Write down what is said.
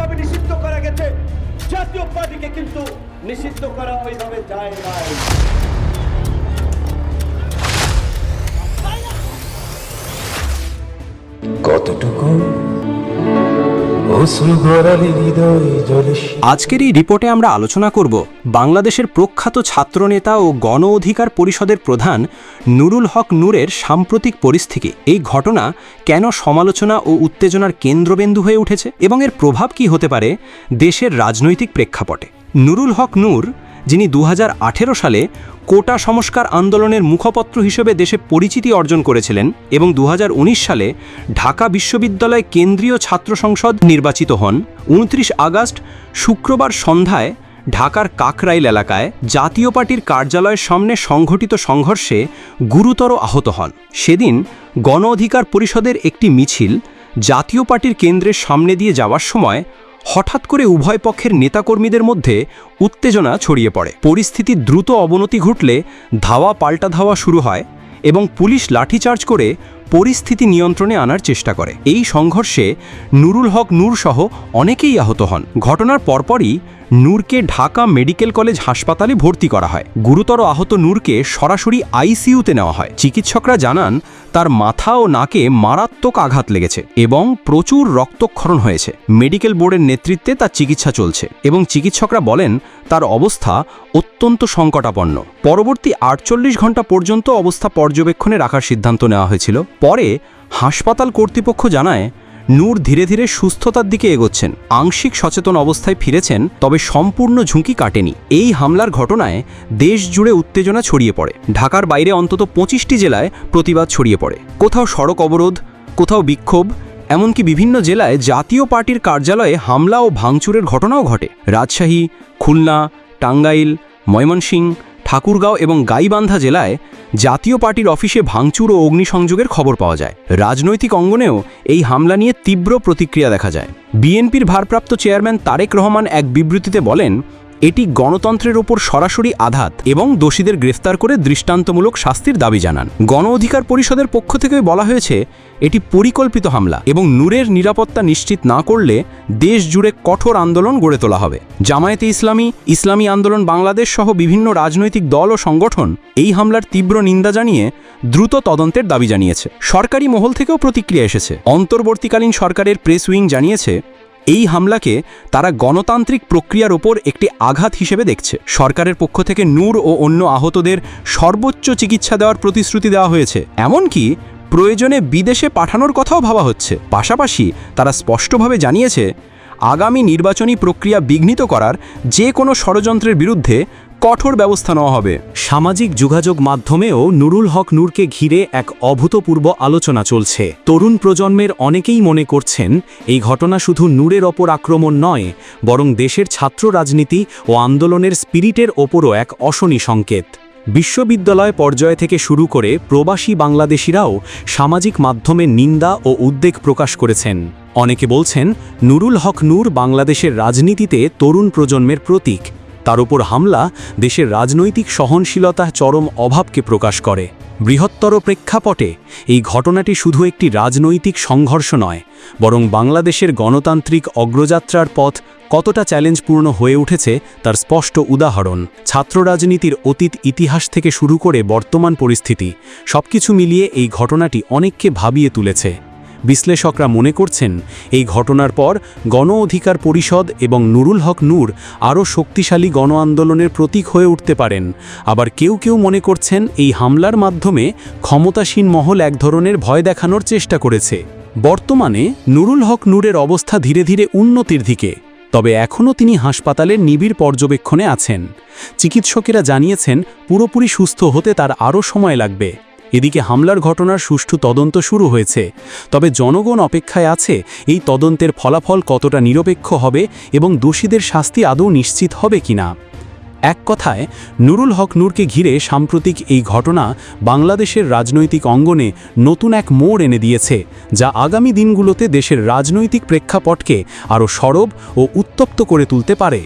যেভাবে নিষিদ্ধ করা গেছে। জাতীয় পার্টিকে কিন্তু নিষিদ্ধ করা ওইভাবে যায় নাই। কতটুকু আজকের এই রিপোর্টে আমরা আলোচনা করব বাংলাদেশের প্রখ্যাত ছাত্রনেতা ও গণ অধিকার পরিষদের প্রধান নুরুল হক নূরের সাম্প্রতিক পরিস্থিতি। এই ঘটনা কেন সমালোচনা ও উত্তেজনার কেন্দ্রবিন্দু হয়ে উঠেছে এবং এর প্রভাব কি হতে পারে দেশের রাজনৈতিক প্রেক্ষাপটে? নুরুল হক নূর যিনি দু হাজার আঠেরো সালে কোটা সংস্কার আন্দোলনের মুখপত্র হিসেবে দেশে পরিচিতি অর্জন করেছিলেন এবং দু হাজার উনিশ সালে ঢাকা বিশ্ববিদ্যালয় কেন্দ্রীয় ছাত্র সংসদ নির্বাচিত হন। উনত্রিশ আগস্ট, শুক্রবার সন্ধ্যায় ঢাকার কাকরাইল এলাকায় জাতীয় পার্টির কার্যালয়ের সামনে সংঘটিত সংঘর্ষে গুরুতর আহত হন। সেদিন গণ অধিকার পরিষদের একটি মিছিল জাতীয় পার্টির কেন্দ্রের সামনে দিয়ে যাওয়ার সময় হঠাৎ করে উভয় পক্ষের নেতাকর্মীদের মধ্যে উত্তেজনা ছড়িয়ে পড়ে। পরিস্থিতির দ্রুত অবনতি ঘটলে ধাওয়া পাল্টা ধাওয়া শুরু হয় এবং পুলিশ লাঠিচার্জ করে পরিস্থিতি নিয়ন্ত্রণে আনার চেষ্টা করে। এই সংঘর্ষে নুরুল হক নূর সহ অনেকেই আহত হন। ঘটনার পরপরই নূরকে ঢাকা মেডিকেল কলেজ হাসপাতালে ভর্তি করা হয়। গুরুতর আহত নূরকে সরাসরি আইসিইউতে নেওয়া হয়। চিকিৎসকরা জানান, তার মাথা ও নাকে মারাত্মক আঘাত লেগেছে এবং প্রচুর রক্তক্ষরণ হয়েছে। মেডিকেল বোর্ডের নেতৃত্বে তার চিকিৎসা চলছে এবং চিকিৎসকরা বলেন, তার অবস্থা অত্যন্ত সংকটাপন্ন। পরবর্তী আটচল্লিশ ঘণ্টা পর্যন্ত অবস্থা পর্যবেক্ষণে রাখার সিদ্ধান্ত নেওয়া হয়েছিল। পরে হাসপাতাল কর্তৃপক্ষ জানায় নূর ধীরে ধীরে সুস্থতার দিকে এগোচ্ছেন। আংশিক সচেতন অবস্থায় ফিরেছেন, তবে সম্পূর্ণ ঝুঁকি কাটেনি। এই হামলার ঘটনায় দেশ জুড়ে উত্তেজনা ছড়িয়ে পড়ে। ঢাকার বাইরে অন্তত পঁচিশটি জেলায় প্রতিবাদ ছড়িয়ে পড়ে। কোথাও সড়ক অবরোধ, কোথাও বিক্ষোভ, এমনকি বিভিন্ন জেলায় জাতীয় পার্টির কার্যালয়ে হামলা ও ভাঙচুরের ঘটনাও ঘটে। রাজশাহী, খুলনা, টাঙ্গাইল, ময়মনসিংহ ঠাকুরগাঁও এবং গাইবান্ধা জেলায় জাতীয় পার্টির অফিসে ভাঙচুর ও অগ্নিসংযোগের খবর পাওয়া যায়। রাজনৈতিক অঙ্গনেও এই হামলা নিয়ে তীব্র প্রতিক্রিয়া দেখা যায়। বিএনপির ভারপ্রাপ্ত চেয়ারম্যান তারেক রহমান এক বিবৃতিতে বলেন এটি গণতন্ত্রের ওপর সরাসরি আঘাত এবং দোষীদের গ্রেফতার করে দৃষ্টান্তমূলক শাস্তির দাবি জানান। গণ অধিকার পরিষদের পক্ষ থেকে বলা হয়েছে, এটি পরিকল্পিত হামলা এবং নূরের নিরাপত্তা নিশ্চিত না করলে দেশ জুড়ে কঠোর আন্দোলন গড়ে তোলা হবে। জামায়াতে ইসলামী ইসলামী আন্দোলন বাংলাদেশ সহ বিভিন্ন রাজনৈতিক দল ও সংগঠন এই হামলার তীব্র নিন্দা জানিয়ে দ্রুত তদন্তের দাবি জানিয়েছে। সরকারি মহল থেকেও প্রতিক্রিয়া এসেছে। অন্তর্বর্তীকালীন সরকারের প্রেস উইং জানিয়েছে এই হামলাকে তারা গণতান্ত্রিক প্রক্রিয়ার ওপর একটি আঘাত হিসেবে দেখছে। সরকারের পক্ষ থেকে নূর ও অন্য আহতদের সর্বোচ্চ চিকিৎসা দেওয়ার প্রতিশ্রুতি দেওয়া হয়েছে। এমনকি প্রয়োজনে বিদেশে পাঠানোর কথাও ভাবা হচ্ছে। পাশাপাশি তারা স্পষ্টভাবে জানিয়েছে, আগামী নির্বাচনী প্রক্রিয়া বিঘ্নিত করার যে কোনো ষড়যন্ত্রের বিরুদ্ধে কঠোর ব্যবস্থা নেওয়া হবে। সামাজিক যোগাযোগ মাধ্যমেও নুরুল হক নূরকে ঘিরে এক অভূতপূর্ব আলোচনা চলছে। তরুণ প্রজন্মের অনেকেই মনে করছেন, এই ঘটনা শুধু নূরের ওপর আক্রমণ নয়, বরং দেশের ছাত্র রাজনীতি ও আন্দোলনের স্পিরিটের ওপরও এক অশনি সংকেত। বিশ্ববিদ্যালয় পর্যায় থেকে শুরু করে প্রবাসী বাংলাদেশিরাও সামাজিক মাধ্যমে নিন্দা ও উদ্বেগ প্রকাশ করেছেন। অনেকে বলছেন, নুরুল হক নূর বাংলাদেশের রাজনীতিতে তরুণ প্রজন্মের প্রতীক। তার উপর হামলা দেশের রাজনৈতিক সহনশীলতা চরম অভাবকে প্রকাশ করে। বৃহত্তর প্রেক্ষাপটে এই ঘটনাটি শুধু একটি রাজনৈতিক সংঘর্ষ নয়, বরং বাংলাদেশের গণতান্ত্রিক অগ্রযাত্রার পথ কতটা চ্যালেঞ্জপূর্ণ হয়ে উঠেছে তার স্পষ্ট উদাহরণ। ছাত্র রাজনীতির অতীত ইতিহাস থেকে শুরু করে বর্তমান পরিস্থিতি সবকিছু মিলিয়ে এই ঘটনাটি অনেককে ভাবিয়ে তুলেছে। বিশ্লেষকরা মনে করছেন, এই ঘটনার পর গণ অধিকার পরিষদ এবং নুরুল হক নূর আরও শক্তিশালী গণ আন্দোলনের প্রতীক হয়ে উঠতে পারেন। আবার কেউ কেউ মনে করছেন, এই হামলার মাধ্যমে ক্ষমতাসীন মহল এক ধরনের ভয় দেখানোর চেষ্টা করেছে। বর্তমানে নুরুল হক নূরের অবস্থা ধীরে ধীরে উন্নতির দিকে, তবে এখনও তিনি হাসপাতালের নিবিড় পর্যবেক্ষণে আছেন। চিকিৎসকেরা জানিয়েছেন, পুরোপুরি সুস্থ হতে তার আরও সময় লাগবে। এদিকে হামলার ঘটনার সুষ্ঠু তদন্ত শুরু হয়েছে। তবে জনগণ অপেক্ষায় আছে এই তদন্তের ফলাফল কতটা নিরপেক্ষ হবে এবং দোষীদের শাস্তি আদৌ নিশ্চিত হবে কিনা। এক কথায়, নুরুল হক নূরকে ঘিরে সাম্প্রতিক এই ঘটনা বাংলাদেশের রাজনৈতিক অঙ্গনে নতুন এক মোড় এনে দিয়েছে, যা আগামী দিনগুলোতে দেশের রাজনৈতিক প্রেক্ষাপটকে আরও সরব ও উত্তপ্ত করে তুলতে পারে।